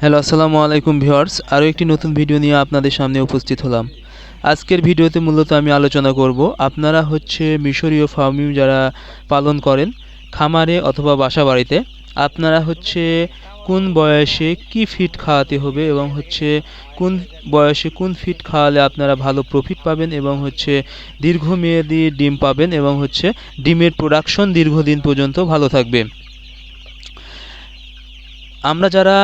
Hello আসসালামু আলাইকুম viewers আরও একটি নতুন ভিডিও নিয়ে আপনাদের সামনে উপস্থিত হলাম। আজকের ভিডিওতে মূলত আমি আলোচনা করব, আপনারা হচ্ছে মিশরীয় ফার্মিং যারা পালন করেন, খামারে অথবা বাসা বাড়িতে আপনারা হচ্ছে কোন বয়সে কি ফিড খাওয়াতে হবে এবং হচ্ছে কোন বয়সে কোন ফিড খাওয়ালে আপনারা ভালো প্রফিট পাবেন এবং হচ্ছে দীর্ঘমেয়াদী ডিম পাবেন এবং হচ্ছে ডিমের প্রোডাকশন দীর্ঘদিন পর্যন্ত ভালো থাকবে। আমরা যারা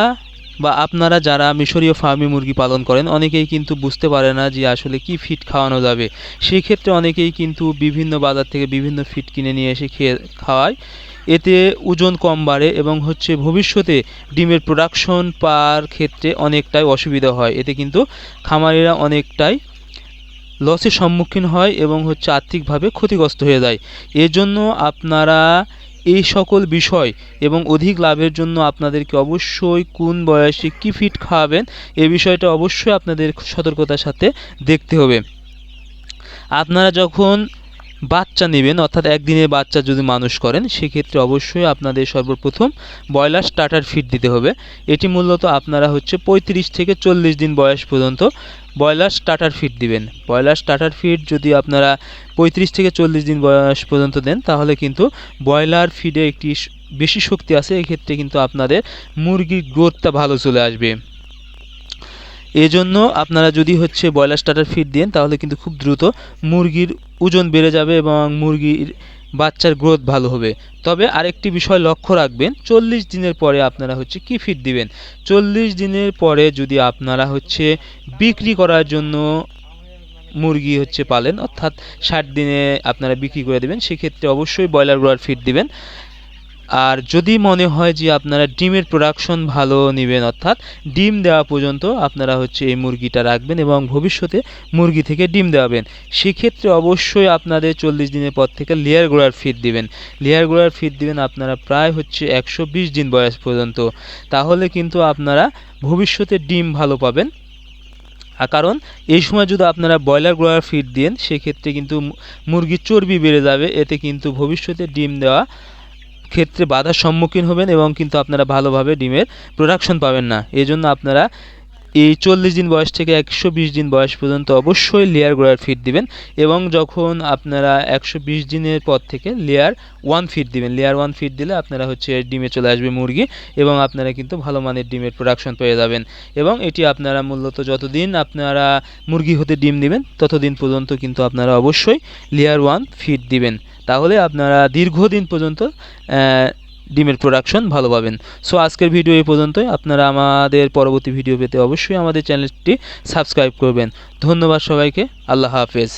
বা আপনারা যারা মিশরীয় ফার্মি মুরগি পালন করেন, অনেকেই কিন্তু বুঝতে পারে না যে আসলে কি ফিড খাওয়ানো যাবে। সেই ক্ষেত্রে অনেকেই কিন্তু বিভিন্ন বাজার থেকে বিভিন্ন ফিড কিনে নিয়ে এসে খেয়ে খাওয়ায়। এতে ওজন কম বাড়ে এবং হচ্ছে ভবিষ্যতে ডিমের প্রোডাকশন পাওয়ার ক্ষেত্রে অনেকটাই অসুবিধা হয়। এতে কিন্তু খামারিরা অনেকটাই লসের সম্মুখীন হয় এবং হচ্ছে আর্থিকভাবে ক্ষতিগ্রস্ত হয়ে যায়। এজন্য আপনারা এই সকল বিষয় এবং অধিক লাভের জন্য আপনাদেরকে অবশ্যই কোন বয়সে কী ফিট খাওয়াবেন এই বিষয়টা অবশ্যই আপনাদের সতর্কতার সাথে দেখতে হবে। আপনারা যখন বাচ্চা নেবেন, অর্থাৎ একদিনের বাচ্চা যদি মানুষ করেন, সেক্ষেত্রে অবশ্যই আপনাদের সর্বপ্রথম ব্রয়লার স্টার্টার ফিড দিতে হবে। এটি মূলত আপনারা হচ্ছে পঁয়ত্রিশ থেকে চল্লিশ দিন বয়স পর্যন্ত ব্রয়লার স্টার্টার ফিড দিবেন। ব্রয়লার স্টার্টার ফিড যদি আপনারা পঁয়ত্রিশ থেকে চল্লিশ দিন বয়স পর্যন্ত দেন, তাহলে কিন্তু ব্রয়লার ফিডে একটি বেশি শক্তি আছে। এক্ষেত্রে কিন্তু আপনাদের মুরগির গ্রোথটা ভালো চলে আসবে। এজন্য আপনারা যদি হচ্ছে ব্রয়লার স্টার্টার ফিড দেন, তাহলে কিন্তু খুব দ্রুত মুরগির ওজন বেড়ে যাবে এবং মুরগির বাচ্চার গ্রোথ ভালো হবে। তবে আরেকটি বিষয় লক্ষ্য রাখবেন, চল্লিশ দিনের পরে আপনারা হচ্ছে কি ফিড দিবেন? চল্লিশ দিনের পরে যদি আপনারা হচ্ছে বিক্রি করার জন্য মুরগি হচ্ছে পালেন, অর্থাৎ ষাট দিনে আপনারা বিক্রি করে দেবেন, সেক্ষেত্রে অবশ্যই ব্রয়লার গ্রোয়ার ফিড দিবেন। আর যদি মনে হয় যে আপনারা ডিমের প্রোডাকশন ভালো নেবেন, অর্থাৎ ডিম দেওয়া পর্যন্ত আপনারা হচ্ছে এই মুরগিটা রাখবেন এবং ভবিষ্যতে মুরগি থেকে ডিম দেওয়াবেন। সেক্ষেত্রে অবশ্যই আপনাদের চল্লিশ দিনের পর থেকে লেয়ার গোড়ার ফিড দিবেন। লেয়ার গোড়ার ফিড দিবেন আপনারা প্রায় হচ্ছে একশো বিশ দিন বয়স পর্যন্ত। তাহলে কিন্তু আপনারা ভবিষ্যতে ডিম ভালো পাবেন। কারণ এই সময় যদি আপনারা ব্রয়লার গ্রোয়ার ফিড দেন, সেক্ষেত্রে কিন্তু মুরগির চর্বি বেড়ে যাবে। এতে কিন্তু ভবিষ্যতে ডিম দেওয়া ক্ষেত্রে বাধার সম্মুখীন হবেন এবং কিন্তু আপনারা ভালোভাবে ডিমের প্রোডাকশন পাবেন না। এই জন্য আপনারা এই চল্লিশ দিন বয়স থেকে একশো বিশ দিন বয়স পর্যন্ত অবশ্যই লেয়ার গ্রোয়ার ফিড দিবেন এবং যখন আপনারা একশো বিশ দিনের পর থেকে লেয়ার ওয়ান ফিড দিবেন লেয়ার ওয়ান ফিড দিলে আপনারা হচ্ছে ডিমে চলে আসবে মুরগি এবং আপনারা কিন্তু ভালো মানের ডিমের প্রোডাকশন পেয়ে যাবেন। এবং এটি আপনারা মূলত যতদিন আপনারা মুরগি হতে ডিম দিবেন, ততদিন পর্যন্ত কিন্তু আপনারা অবশ্যই লেয়ার ওয়ান ফিড দিবেন। তাহলে আপনারা দীর্ঘদিন পর্যন্ত ডিমের প্রোডাকশন ভালো পাবেন। সো আজকের ভিডিও এই পর্যন্তই। আপনারা আমাদের পরবর্তী ভিডিও পেতে অবশ্যই আমাদের চ্যানেলটি সাবস্ক্রাইব করবেন। ধন্যবাদ সবাইকে। আল্লাহ হাফেজ।